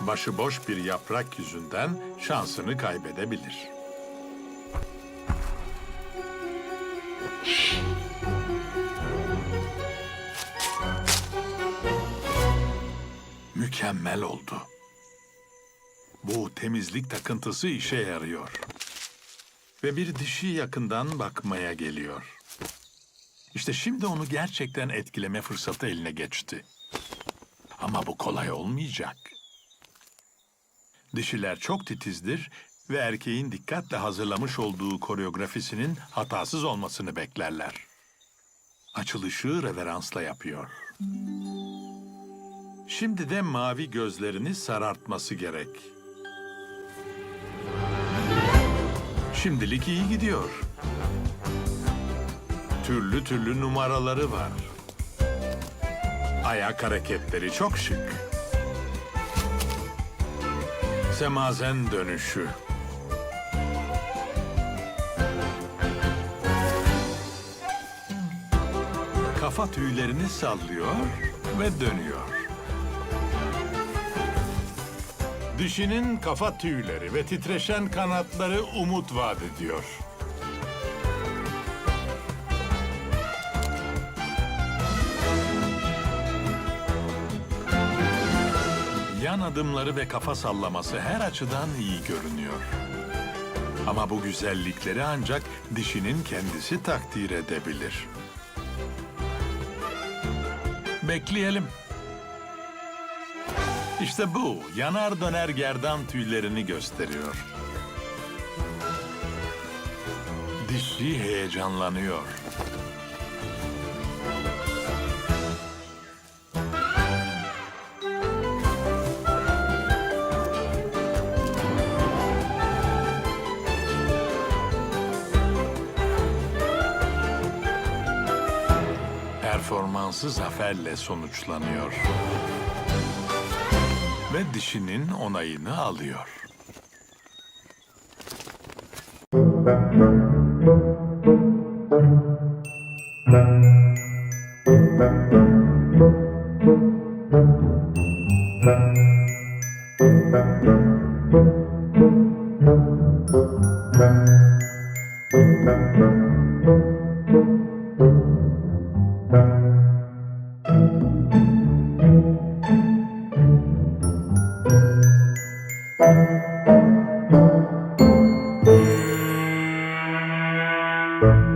başıboş bir yaprak yüzünden şansını kaybedebilir. Mükemmel oldu. Bu temizlik takıntısı işe yarıyor. Ve bir dişi yakından bakmaya geliyor. İşte şimdi onu gerçekten etkileme fırsatı eline geçti. Ama bu kolay olmayacak. Dişiler çok titizdir ve erkeğin dikkatle hazırlamış olduğu koreografisinin hatasız olmasını beklerler. Açılışı reveransla yapıyor. Şimdi de mavi gözlerini sarartması gerek. Şimdilik iyi gidiyor. Türlü türlü numaraları var. Ayak hareketleri çok şık. Semazen dönüşü. Kafa tüylerini sallıyor ve dönüyor. Dişinin kafa tüyleri ve titreşen kanatları umut vaat ediyor. Yan adımları ve kafa sallaması her açıdan iyi görünüyor. Ama bu güzellikleri ancak dişinin kendisi takdir edebilir. Bekleyelim. İşte bu yanar döner gerdan tüylerini gösteriyor. Dişi heyecanlanıyor. performansı zaferle sonuçlanıyor. Ve dişinin onayını alıyor.